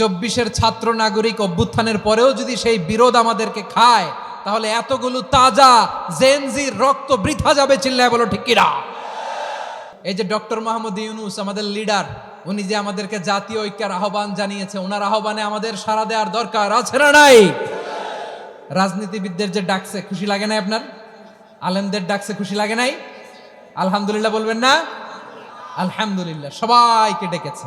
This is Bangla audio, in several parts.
চব্বিশের ছাত্র নাগরিক অভ্যুত্থানের পরেও যদি সেই বিরোধ আমাদেরকে খায়, তাহলে এতগুলো তাজা জেনজির রক্ত বৃথা যাবে চিল্লায় বলো ঠিক এই যে ডক্টর মোহাম্মদ ইউনুস, আমাদের লিডার, উনি যে আমাদেরকে জাতীয় ঐক্যের আহ্বান জানিয়েছে, ওনার আহ্বানে আমাদের সারা দেওয়ার দরকার আছে না নাই? রাজনীতিবিদদের যে ডাকছে, খুশি লাগে নাই আপনার? আলেমদের ডাকছে, খুশি লাগে নাই? আলহামদুলিল্লাহ বলবেন না? আলহামদুলিল্লাহ, সবাইকে ডেকেছে।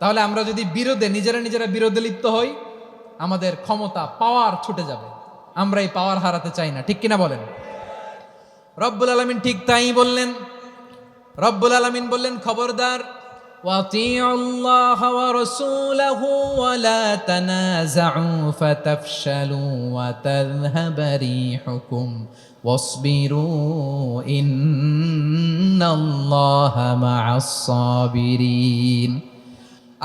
তাহলে আমরা যদি বিরোধে, নিজেরা নিজেরা বিরোধে লিপ্ত হই, আমাদের ক্ষমতা পাওয়ার ছুটে যাবে। আমরা এই পাওয়ার হারাতে চাই না, ঠিক কিনা বলেন? রব্বুল আলমিন ঠিক তাই বললেন। রব্বুল আলমিন বললেন, খবরদার ইন্নাল্লাহা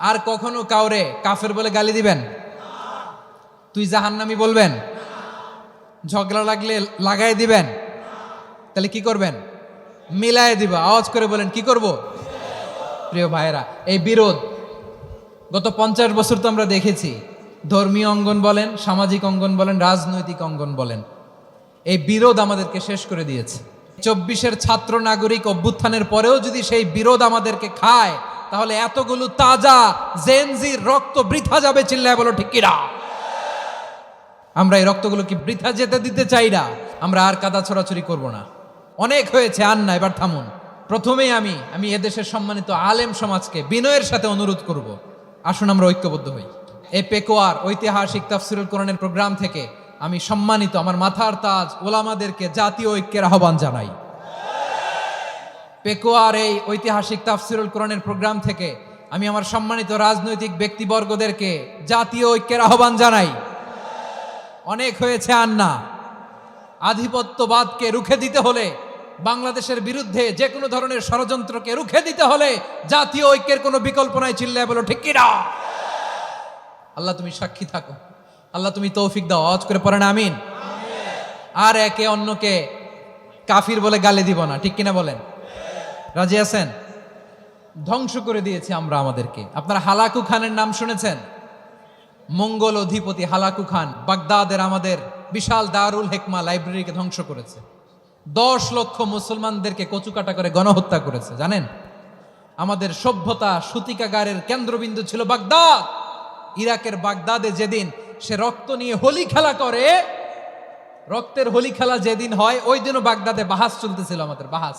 আর কখনো কাউরে কাফের বলে গালি দিবেন? তুই জাহান্নামি বলবেন? ঝগড়া লাগলে লাগাই দিবেন? তাহলে কি করবেন? মিলায় দিবা। আওয়াজ করে বলেন, কি করব? প্রিয় ভাইয়েরা, এই বিরোধ গত পঞ্চাশ বছর তো আমরা দেখেছি। ধর্মীয় অঙ্গন বলেন, সামাজিক অঙ্গন বলেন, রাজনৈতিক অঙ্গন বলেন। এই বিরোধ আমাদেরকে শেষ করে দিয়েছে। চব্বিশের ছাত্র নাগরিক অভ্যুত্থানের পরেও যদি সেই বিরোধ আমাদেরকে খায় তাহলে এতগুলো তাজা জেনজির রক্ত বৃথা যাবে চিল্লায় বলো ঠিক কিনা? আমরা এই রক্তগুলো কি বৃথা যেতে দিতে চাই না? আমরা আর কাদা ছড়াছড়ি করব না। অনেক হয়েছে, আর না, এবার থামুন। প্রথমেই আমি আমি এদেশের সম্মানিত আলেম সমাজকে বিনয়ের সাথে অনুরোধ করব। আসুন আমরা ঐক্যবদ্ধ হই। এই পেকোয়ার ঐতিহাসিক তাফসিরুল কোরআনের প্রোগ্রাম থেকে আমি সম্মানিত আমার মাথার তাজ ওলামাদেরকে জাতীয় ঐক্যের আহ্বান জানাই। পেকোয়ার এই ঐতিহাসিক তাফসিরুল কোরআনের প্রোগ্রাম থেকে আমি আমার সম্মানিত রাজনৈতিক ব্যক্তিবর্গদেরকে জাতীয় ঐক্যের আহ্বান জানাই। অনেক হয়েছে আর না আধিপত্যবাদকে রুখে দিতে হলে, বাংলাদেশের বিরুদ্ধে যে কোনো ধরনের ষড়যন্ত্রকে রুখে দিতে হলে জাতীয় ঐক্যের কোনো বিকল্প নাই চিল্লায় বলো, ঠিক কিনা আল্লাহ তুমি সাক্ষী থাকো। আল্লাহ তুমি তৌফিক দাও। আওয়াজ করে পড়েন, আমিন। আর একে অন্যকে কাফির বলে গালি দিব না। ঠিক কিনা বলেন? রাজি আছেন? ধ্বংস করে দিয়েছি আমরা আমাদেরকে। আপনারা হালাকু খানের নাম শুনেছেন? মঙ্গল অধিপতি হালাকু খান বাগদাদের আমাদের বিশাল দারুল হেকমা লাইব্রেরিকে ধ্বংস করেছে। দশ লক্ষ মুসলমানদেরকে কচুকাটা করে গণহত্যা করেছে, জানেন? আমাদের সভ্যতা সূতিকাগারের কেন্দ্রবিন্দু ছিল বাগদাদ। ইরাকের বাগদাদে যেদিন সে রক্ত নিয়ে হোলি খেলা করে, রক্তের হোলি খেলা যেদিন হয়, ওই দিনও বাগদাদে বাহাস চলতেছিল আমাদের, বাহাস।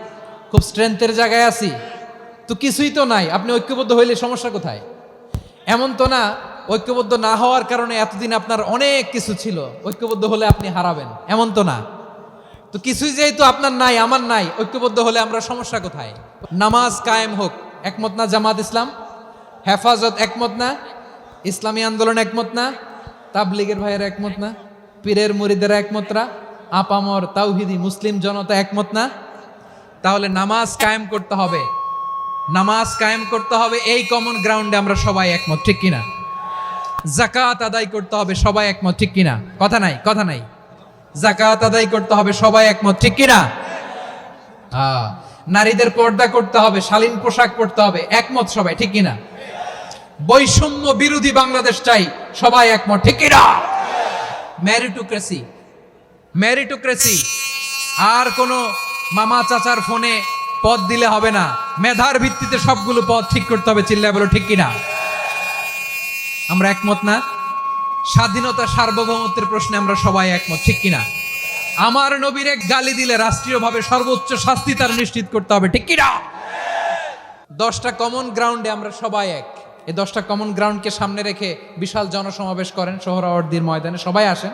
খুব স্ট্রেংথের জায়গায় আছি। তো কিছুই তো নাই। আপনি ঐক্যবদ্ধ হইলে সমস্যা কোথায়? এমন তো না, ঐক্যবদ্ধ না হওয়ার কারণে এতদিন আপনার অনেক কিছু ছিল। ঐক্যবদ্ধ হলে আপনি হারাবেন। এমন তো না। তো কিছুই যেহেতু আপনার নাই, আমার নাই, ঐক্যবদ্ধ হলে আমরা সমস্যা কোথায়? নামাজ কায়েম হোক। একমত না জামাত ইসলাম? হেফাজত একমত না? ইসলামী আন্দোলন একমত না? তাবলিগের ভাইয়ের একমত না? পীরের মুরিদের একমত না? আপামর তাওহিদি মুসলিম জনতা একমত না? তাহলে নামাজ কায়েম করতে হবে। নামাজ কায়েম করতে হবে এই কমন গ্রাউন্ডে আমরা সবাই একমত, ঠিক কিনা? জাকাত আদায় করতে হবে, সবাই একমত, ঠিক কিনা? কথা নাই কথা নাই। জাকাত আদায় করতে হবে, সবাই একমত, ঠিক কিনা? নারীদের পর্দা করতে হবে, শালীন পোশাক পরতে হবে, একমত সবাই, ঠিক কিনা? বৈষম্য বিরোধী বাংলাদেশ চাই, সবাই একমত, ঠিক কিনা? ম্যারিটোক্রেসি ম্যারিটোক্রেসি আর কোনো মামা চাচার ফোনে পদ দিলে হবে না। মেধার ভিত্তিতে সবগুলো পদ ঠিক করতে হবে, চিল্লায় বলো, ঠিক কিনা? আমরা একমত না? স্বাধীনতা সার্বভৌমত্বের প্রশ্নে আমরা সবাই একমত, ঠিক কিনা? আমার নবীর এক গালি দিলে রাষ্ট্রীয়ভাবে সর্বোচ্চ শাস্তি তার নিশ্চিত করতে হবে, ঠিক কিনা? দশটা কমন গ্রাউন্ডে আমরা সবাই এক। এই দশটা কমন গ্রাউন্ডকে সামনে রেখে বিশাল জনসমাবেশ করেন, সোহরাওয়ার্দির ময়দানে সবাই আসেন।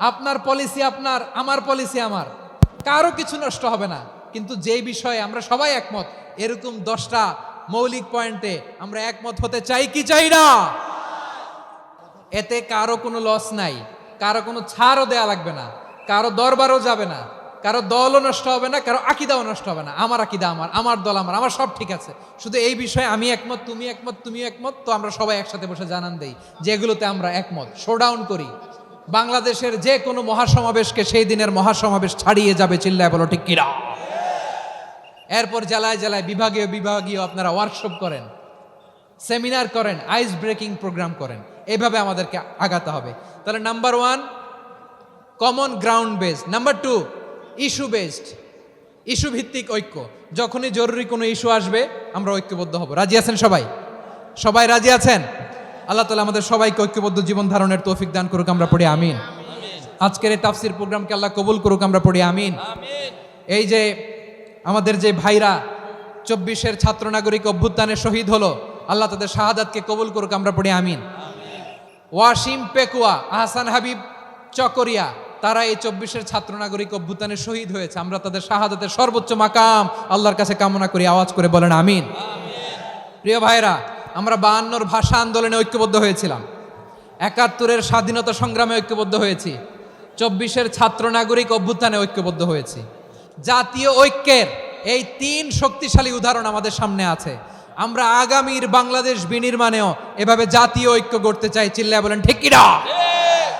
আপনার পলিসি আপনার, আমার পলিসি আমার। কারও কিছু নষ্ট হবে না। কিন্তু যেই বিষয়ে আমরা সবাই একমত, এরকম দশটা মৌলিক পয়েন্টে আমরা একমত হতে চাই কি চাই না? এতে কারও কোনো লস নাই। কারও কোনো ছাড়ও দেয়া লাগবে না। কারও দরবারও যাবে না। কারও দলও নষ্ট হবে না, কারও আকিদাও নষ্ট হবে না। আমার আকিদা আমার আমার দল আমার আমার সব ঠিক আছে। শুধু এই বিষয়ে আমি একমত, তুমি একমত তুমি একমত, তো আমরা সবাই একসাথে বসে জানান দেই, যেগুলোতে আমরা একমত। শোডাউন করি। বাংলাদেশের যে কোনো মহাসমাবেশকে সেই দিনের মহাসমাবেশ ছাড়িয়ে যাবে চিল্লায় বলো, ঠিক কিরা এরপর জেলায় জেলায় বিভাগীয় বিভাগীয় আপনারা ওয়ার্কশপ করেন সেমিনার করেন আইস ব্রেকিং প্রোগ্রাম করেন। এইভাবে আমাদেরকে আগাতে হবে। তাহলে number one common ground based number two issue based issue ভিত্তিক ঐক্য। যখনই জরুরি কোনো ইস্যু আসবে, আমরা ঐক্যবদ্ধ হব। রাজি আছেন সবাই? সবাই রাজি আছেন? আল্লাহ তালা আমাদের সবাইকে ঐক্যবদ্ধ জীবন ধারণের তৌফিক দান করুক, আমরা পড়ি আমিন। আজকের এই তাফসির প্রোগ্রামকে আল্লাহ কবুল করুক, আমরা পড়ি আমিন। এই যে আমাদের যে ভাইরা চব্বিশের ছাত্র নাগরিক অভ্যুত্থানে শহীদ হলো, আল্লাহ তাদের শাহাদাতকে কবুল করুক, আমরা পড়ি আমিন। ওয়াসিম পেকুয়া, আহসান হাবিব চকরিয়া, তারা এই চব্বিশের ছাত্র নাগরিক অভ্যুত্থানে শহীদ হয়েছে, আমরা তাদের শাহাদাতের সর্বোচ্চ মাকাম আল্লাহর কাছে কামনা করি, আওয়াজ করে বলেন আমিন। প্রিয় ভাইরা আমরা বায়ান্নর ভাষা আন্দোলনে ঐক্যবদ্ধ হয়েছিলাম। একাত্তরের স্বাধীনতা সংগ্রামে ঐক্যবদ্ধ হয়েছি। চব্বিশের ছাত্র নাগরিক অভ্যুত্থানে ঐক্যবদ্ধ হয়েছি। জাতীয় ঐক্যের এই তিন শক্তিশালী উদাহরণ আমাদের সামনে আছে। আমরা আগামীর বাংলাদেশ বিনির্মাণেও এভাবে জাতীয় ঐক্য গড়তে চাই। চিল্লায় বলেন, ঠিক